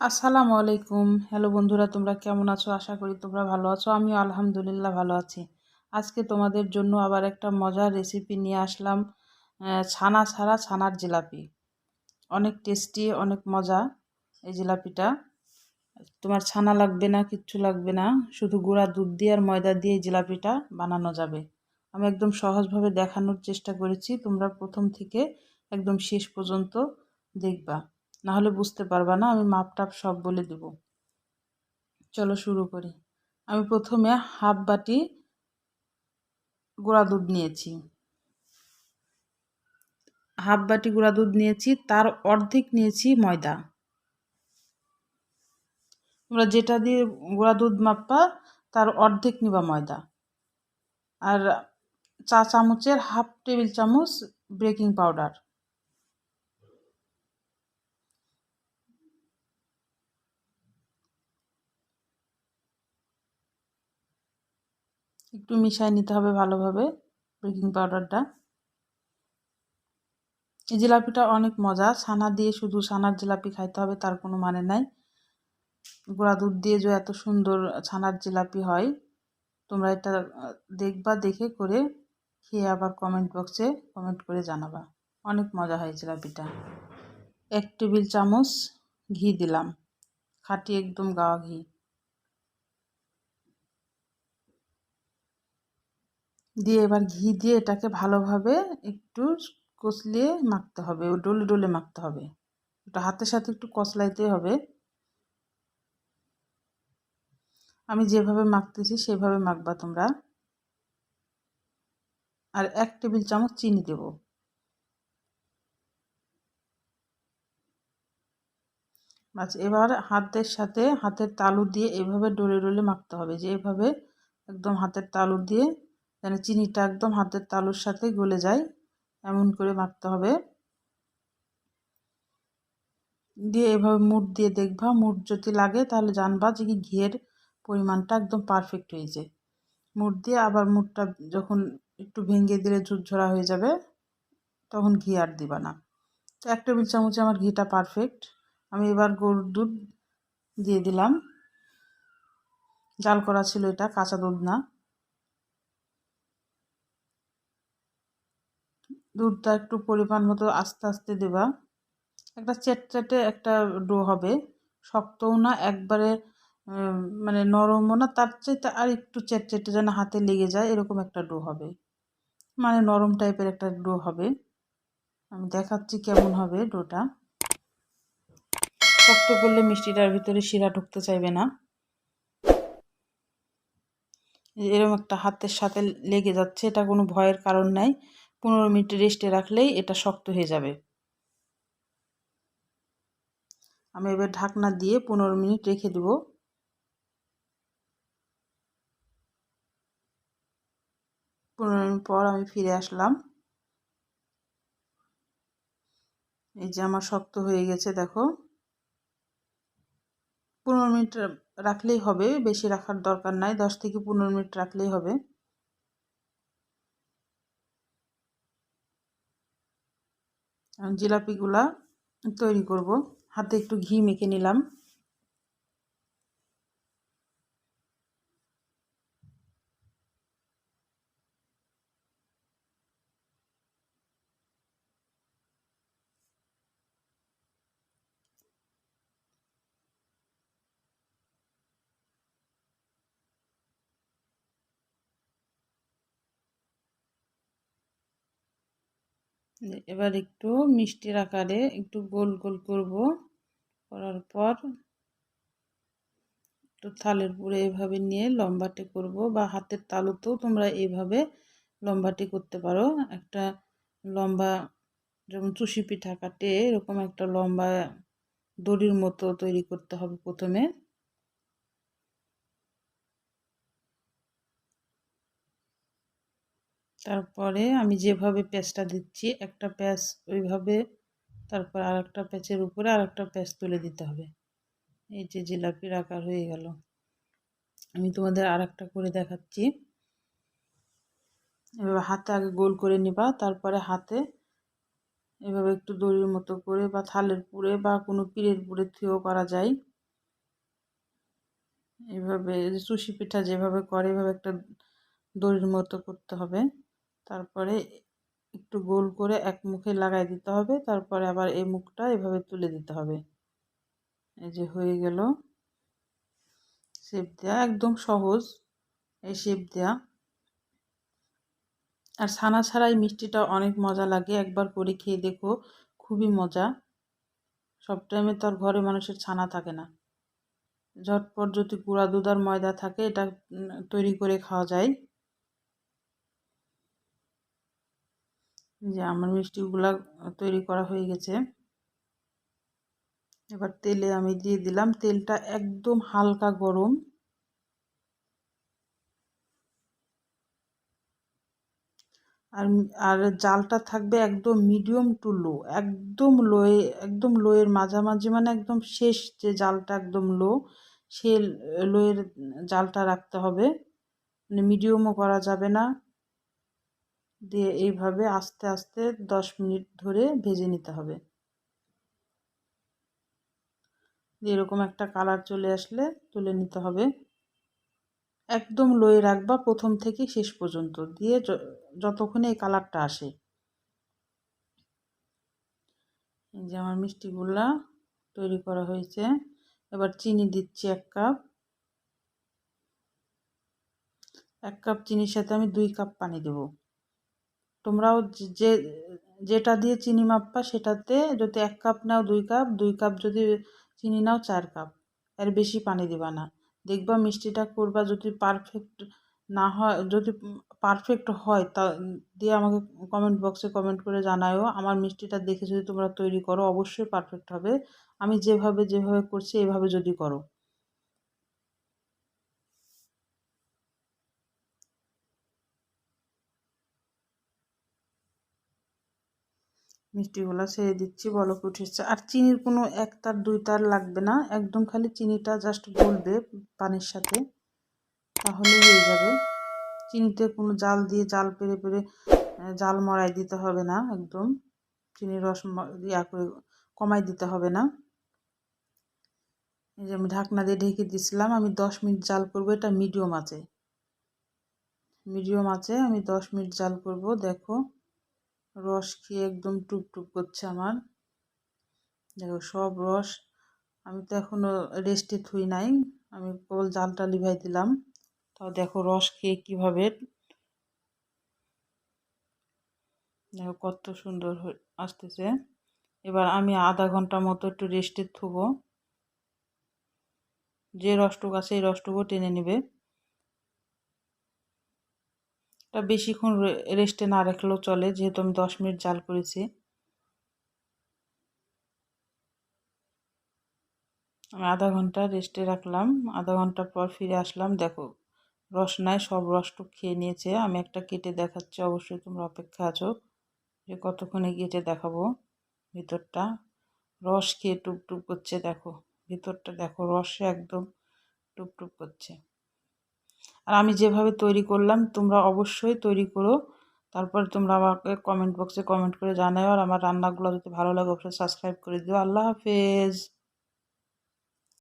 আসসালামু আলাইকুম। হ্যালো বন্ধুরা, তোমরা কেমন আছো? আশা করি তোমরা ভালো আছো। আমিও আলহামদুলিল্লাহ ভালো আছি। আজকে তোমাদের জন্য আবার একটা মজার রেসিপি নিয়ে আসলাম ছানা ছাড়া ছানার জিলাপি। অনেক টেস্টি অনেক মজা এই জিলাপিটা। তোমার ছানা লাগবে না, কিচ্ছু লাগবে না। শুধু গুঁড়া দুধ দিয়ে আর ময়দা দিয়ে জিলাপিটা বানানো যাবে। আমি একদম সহজভাবে দেখানোর চেষ্টা করেছি। তোমরা প্রথম থেকে একদম শেষ পর্যন্ত দেখবা। না হলে বুঝতে পারবা না, আমি মাপ টাপ সব বলে দেব। চলো শুরু করি। আমি প্রথমে হাফ বাটি গুঁড়া দুধ নিয়েছি। হাফ বাটি গুঁড়া দুধ নিয়েছি, তার অর্ধেক নিয়েছি ময়দা। তোমরা যেটা দিয়ে গুঁড়া দুধ মাপা তার অর্ধেক নিবা ময়দা। আর চা চামচের হাফ টেবিল চামচ বেকিং পাউডার। একটু মিশাই নিতে হবে ভালোভাবে বেকিং পাউডারটা। এই জিলাপিটা অনেক মজা। ছানা দিয়ে শুধু ছানার জিলাপি খাইতে হবে, তার কোনো মানে নাই। গুঁড়া দুধ দিয়ে যে এত সুন্দর ছানার জিলাপি হয়, তোমরা এটা দেখবা, দেখে করে খেয়ে আবার কমেন্ট বক্সে কমেন্ট করে জানাবা। অনেক মজা হয় জিলাপিটা। এক টেবিল চামচ ঘি দিলাম। খাটি একদম গাওয়া ঘি। দিয়ে এবার ঘি দিয়ে এটাকে ভালোভাবে একটু কষলিয়ে মাখতে হবে, ও ডলে ডলে মাখতে হবে। ওটা হাতের সাথে একটু কষলাইতে হবে। আমি যেভাবে মাখতেছি সেভাবে মাখবা তোমরা। আর এক টেবিল চামচ চিনি দেব। আচ্ছা এবার হাতের সাথে হাতের তালু দিয়ে এভাবে ডলে ডলে মাখতে হবে। যে এভাবে একদম হাতের তালু দিয়ে যেন চিনিটা একদম হাতের তালুর সাথে গলে যায়, এমন করে মাখতে হবে। দিয়ে এভাবে মুড দিয়ে দেখবা মুড যদি লাগে তাহলে জানবা যে কি ঘিয়ের পরিমাণটা একদম পারফেক্ট হয়েছে। মুড দিয়ে আবার মুডটা যখন একটু ভেঙে দিলে ঝুরঝরা হয়ে যাবে, তখন ঘি আর দিবা না। তো এক টেবিল চামচে আমার ঘিটা পারফেক্ট আমি এবার গরুর দুধ দিয়ে দিলাম। জাল করা ছিল এটা, কাঁচা দুধ না। দুধটা একটু পরিমাণ মতো আস্তে আস্তে দেবা। একটা চেটচেটে একটা ডো হবে। শক্তও না, একবারে মানে নরমও না, তার চাইতে আর একটু চেটচেটে যেন হাতে লেগে যায়, এরকম একটা ডো হবে। মানে নরম টাইপের একটা ডো হবে। আমি দেখাচ্ছি কেমন হবে ডোটা। শক্ত করলে মিষ্টিটার ভিতরে শিরা ঢুকতে চাইবে না। এরকম একটা হাতের সাথে লেগে যাচ্ছে, এটা কোনো ভয়ের কারণ নাই। পনেরো মিনিট রেস্টে রাখলেই এটা শক্ত হয়ে যাবে। আমি এবার ঢাকনা দিয়ে পনেরো মিনিট রেখে দেব। পনেরো মিনিট পর আমি ফিরে আসলাম। এই যে আমার শক্ত হয়ে গেছে, দেখো। পনেরো মিনিট রাখলেই হবে, বেশি রাখার দরকার নাই, দশ থেকে পনেরো মিনিট রাখলেই হবে। জিলাপিগুলা তৈরি করব। হাতে একটু ঘি মেখে নিলাম। এবার একটু মিষ্টির আকারে একটু গোল গোল করব। করার পর একটু থালের পুরে এভাবে নিয়ে লম্বাটে করব বা হাতের তালুতেও তোমরা এইভাবে লম্বাটে করতে পারো। একটা লম্বা যেমন চুষি পিঠা কাটে, এরকম একটা লম্বা দড়ির মতো তৈরি করতে হবে প্রথমে। তারপরে আমি যেভাবে প্যাঁচটা দিচ্ছি, একটা প্যাঁচ ওইভাবে, তারপর আর একটা প্যাঁচের উপরে আর একটা প্যাঁচ তুলে দিতে হবে। এই যে জিলাপির আকার হয়ে গেল। আমি তোমাদের আর একটা করে দেখাচ্ছি। এভাবে হাতে আগে গোল করে নিবা, তারপরে হাতে এভাবে একটু দড়ির মতো করে বা থালের পুরে বা কোনো পিড়ের পুরে থিও করা যায়। এভাবে চুষি পিঠা যেভাবে করে, এভাবে একটা দড়ির মতো করতে হবে। তারপরে একটু গোল করে এক মুখে লাগাই দিতে হবে। তারপরে আবার এই মুখটা এভাবে তুলে দিতে হবে। এই যে হয়ে গেল। শেপ দেওয়া একদম সহজ। এই শেপ দেওয়া আর ছানা ছাড়া এই মিষ্টিটা অনেক মজা লাগে। একবার করে খেয়ে দেখো, খুবই মজা। সব টাইমে তো আর ঘরে মানুষের ছানা থাকে না। ঝটপট যদি গুঁড়া দুধ আর ময়দা থাকে, এটা তৈরি করে খাওয়া যায়। যে আমার মিষ্টিগুলা তৈরি করা হয়ে গেছে। এবার তেলে আমি দিয়ে দিলাম। তেলটা একদম হালকা গরম। আর আর জালটা থাকবে একদম মিডিয়াম টু লো। একদম লোয়ে, একদম লোয়ের মাঝামাঝি মানে একদম শেষ যে জালটা একদম লো, সে লোয়ের জালটা রাখতে হবে। মানে মিডিয়ামও করা যাবে না। দিয়ে এইভাবে আস্তে আস্তে দশ মিনিট ধরে ভেজে নিতে হবে। এরকম একটা কালার চলে আসলে তুলে নিতে হবে। একদম লোয়ে রাখবা প্রথম থেকে শেষ পর্যন্ত দিয়ে যতক্ষণে এই কালারটা আসে। এই যে আমার মিষ্টিগুলা তৈরি করা হয়েছে। এবার চিনি দিচ্ছি এক কাপ। এক কাপ চিনির সাথে আমি দুই কাপ পানি দেব। তোমরাও যে যেটা দিয়ে চিনি মাপবা সেটাতে যদি এক কাপ নাও দুই কাপ দুই কাপ যদি চিনি নাও চার কাপ, এর বেশি পানি দেবা না। দেখবা মিষ্টিটা করবা যদি পারফেক্ট না হয়, যদি পারফেক্ট হয় তা দিয়ে আমাকে কমেন্ট বক্সে কমেন্ট করে জানায়ও। আমার মিষ্টিটা দেখে যদি তোমরা তৈরি করো, অবশ্যই পারফেক্ট হবে। আমি যেভাবে যেভাবে করছি, এভাবে যদি করো। মিষ্টিগুলো ছেড়ে দিচ্ছি, বলক উঠেছে। আর চিনির কোনো এক তার, দুই তার লাগবে না। একদম খালি চিনিটা জাস্ট গলবে পানির সাথে, তাহলে হয়ে যাবে। চিনিতে কোনো জাল দিয়ে জাল পেরে পেরে জাল মরাই দিতে হবে না, একদম। চিনির রস ইয়া করে কমাই দিতে হবে না। এই যে আমি ঢাকনা দিয়ে ঢেকে দিছিলাম, আমি দশ মিনিট জাল করব, এটা মিডিয়াম আছে মিডিয়াম আছে আমি দশ মিনিট জাল করব, দেখো। রস খেয়ে একদম টুকটুক করছে আমার। দেখো, সব রস। আমি তো এখনও রেস্টে থুই নাই। আমি কেবল জালটা লিভাই দিলাম। তাও দেখো রস খেয়ে কীভাবে। দেখো কত সুন্দর আসতেছে। এবার আমি আধা ঘণ্টা মতো একটু রেস্টে থুবো। যে রসটুক আছে, এই রসটুকু টেনে নেবে। এটা বেশিক্ষণ রেস্টে না রাখলেও চলে, যেহেতু আমি দশ মিনিট জাল করেছি। আমি আধা ঘণ্টা রেস্টে রাখলাম, আধা ঘণ্টা পর ফিরে আসলাম। দেখো, রস নাই, সব রসটুক খেয়ে নিয়েছে। আমি একটা কেটে দেখাচ্ছি, অবশ্যই তোমরা অপেক্ষা আছো যে কতক্ষণে কেটে দেখাবো ভিতরটা। রস খেয়ে টুকটুক করছে, দেখো, ভিতরটা দেখো, রসে একদম টুকটুক করছে। আর আমি যেভাবে তৈরি করলাম, তোমরা অবশ্যই তৈরি করো। তারপর তোমরা আমাকে কমেন্ট বক্সে কমেন্ট করে জানাও আর আমার রান্নাগুলো যদি ভালো লাগে, অবশ্যই সাবস্ক্রাইব করে দিও। আল্লাহ হাফেজ।